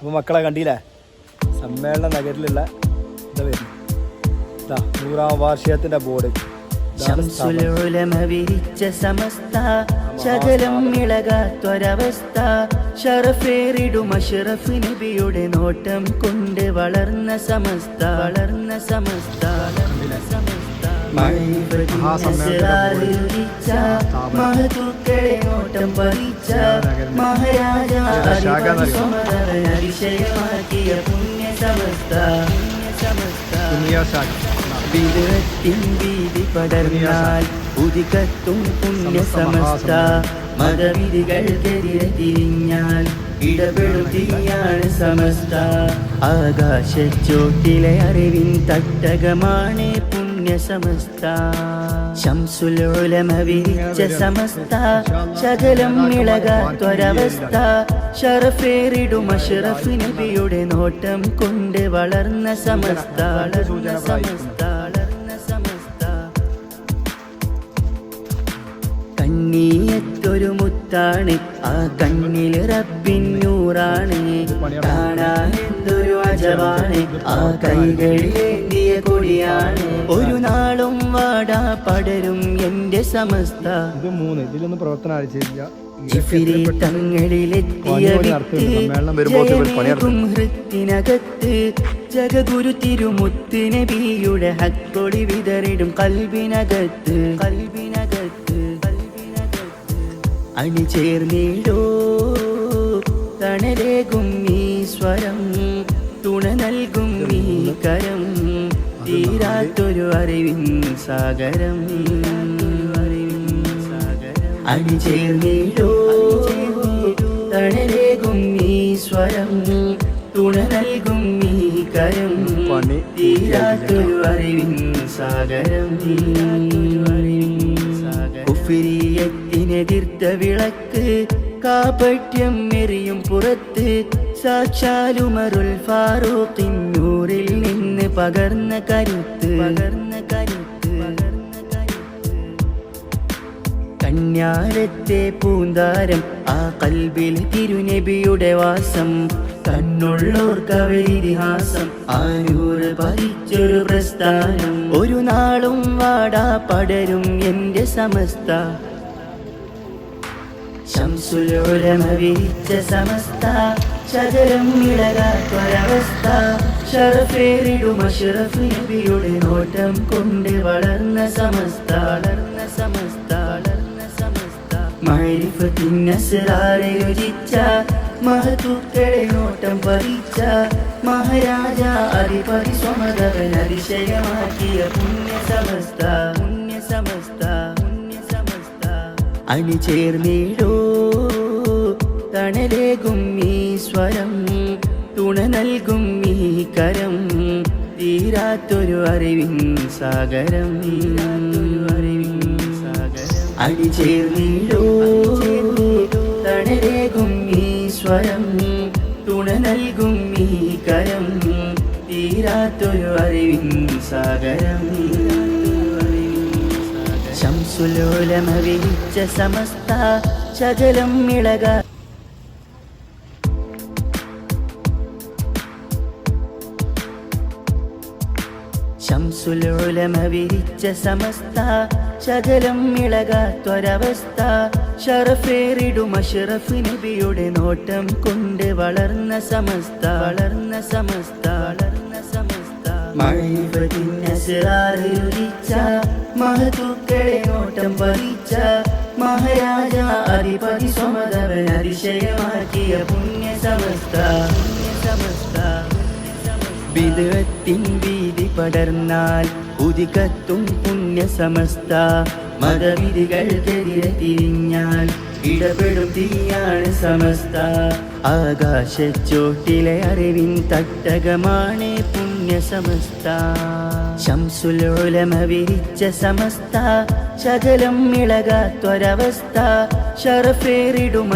അപ്പോൾ മക്കളെ കണ്ടില്ലേ? സമ്മേളന നഗരിലുള്ള എന്താ വരുന്നു നൂറാം വാർഷികത്തിന്റെ ബോർഡ് വിരിച്ച നോട്ടം കൊണ്ട് വളർന്ന സമസ്ത വളർന്ന സമസ്ത വളർന്ന സമസ്ത. മഹത്തുക്കളെ നോട്ടം പതിച്ച മഹാരാജ അതിശയമാക്കിയ പുണ്യ പടർന്നാൽ ഉദികത്തും പുണ്യ സമസ്ത മതവിധികൾക്കെതിരെ തിരിഞ്ഞാൽ ഇടപെടുത്തിയാണ് തീയാണ് സമസ്ത ആകാശച്ചോട്ടിലെ അറിവിൻ തട്ടകമാണ് പുണ്യ സമസ്ത. ശംസുലോലമ വിരിച്ച സമസ്ത. ശകലം ഇളകാത്തൊരവസ്ഥ ഷറഫേറിടും അഷറഫ് നബിയുടെ നോട്ടം കൊണ്ട് വളർന്ന സമസ്ത. സമസ്ത വളർന്ന സമസ്ത. കണ്ണീയത്തൊരു മുത്താണ് ആ കണ്ണിൽ റബ്ബിന്നൂറാണ് കാണാൻ എന്തൊരു അജവാണ്. ആ കൈകളിലേന്തിയ കൊടിയാണ്. ഒരു നാളും വാടാ പടരും എന്റെ സമസ്ത. ഇത് മൂന്ന്. ഇതിലൊന്നും പ്രവർത്തനം ജയമേകും ഹൃത്തിനകത്ത് ജഗഗുരു തിരുമുത്തിന് ബിയുടെ ഹക്കൊടി വിതറിടും കൽവിനകത്ത്. കൽവിനകത്ത് കൽവിനകത്ത്. അണിചേർന്നിടോ തണലേകും ഈ സ്വരം തുണ നൽകും ഈ കരം തീരാത്തൊരു അറിവിൻ സാഗരം. അണിചേർന്നിടോ തണലേകും ഈ സ്വരം തുണ നൽകും ഈ കരം തീരാത്തൊരു അറിവിൻ സാഗരം. ഉഫിരിയത്തിനെതിർത്ത വിളക്ക് കാപട്യം എറിയും പുറത്ത്. സാക്ഷാലുമരുൾ ഫാറൂഖിൻ നൂറിൽ നിന്ന് പകർന്ന കരുത്ത്. പകർന്ന കരുത്ത്. കന്യാരത്തെ പൂന്താരം ആ കൽബിൽ തിരുനബിയുടെ വാസം. കണ്ണുള്ളോർക്കവരിതിഹാസം ആരൂറ് പതിച്ചൊരു പ്രസ്ഥാനം. ഒരു നാളും വാടാ പടരും എന്റെ സമസ്ത. ശംസുലോലമ വിരിച്ച സമസ്ത ശകലം ഇളകാത്തൊരവസ്ഥ ഷറഫേറിടുമ ഷറഫ് നബിയുടെ നോട്ടം കൊണ്ട് വളർന്ന സമസ്ത വളർന്ന സമസ്ത വളർന്ന സമസ്ത. മൈരിഫത്തിനസറാറെ രുചിച്ച മഹത്തുക്കളെ നോട്ടം പതിച്ച മഹാരാജ അധിപതി സ്വമതവൻ അതിശയമാക്കിയ പുണ്യ സമസ്ത പുണ്യ സമസ്ത പുണ്യ സമസ്ത. അണിചേർന്നിടോ തണലേകും ഈ സ്വരം തുണ നൽകും ഈ കരം തീരാത്തൊരു അറിവിൻ സാഗരം. അറിവിൻ സാഗരം അടിച്ചേർന്നീടോ തണലേകും ഈ സ്വരം തുണ നൽകും ഈ കരം തീരാത്തൊരു അറിവിൻ സാഗരം. ശംസുലോലമ വിരിച്ച സമസ്ത ശകലം ഇളക ശംസുലോലമ വിരിച്ച സമസ്ത ശകലം ഇളകാത്തൊരവസ്ഥ ഷറഫേറിടും അഷറഫ് നബിയുടെ നോട്ടം കൊണ്ട് വളർന്ന സമസ്ത. വളർന്ന സമസ്ത വളർന്ന സമസ്ത. മഴവിച്ച മഹത്തുക്കളെ നോട്ടം വഹിച്ച മഹാരാജ അധിപതി സ്വമതവൻ അതിശയമാക്കിയ പുണ്യ സമസ്ത പുണ്യ സമസ്ത വിദഗ്ധിൻ വീതി പടർന്നാൽ ഉദികത്തും പുണ്യ സമസ്ത മതവിധികൾക്കെതിരെ തിരിഞ്ഞാൽ ഇടപെടും തീയാണ് സമസ്ത. ആകാശച്ചോട്ടിലെ അറിവിൻ തട്ടകമാണ് പുണ്യ സമസ്ത ശംസുലോലമ വിരിച്ച സമസ്ത ശകലം ഇളകാത്തൊരവസ്ഥ ഷറഫേറിടുമ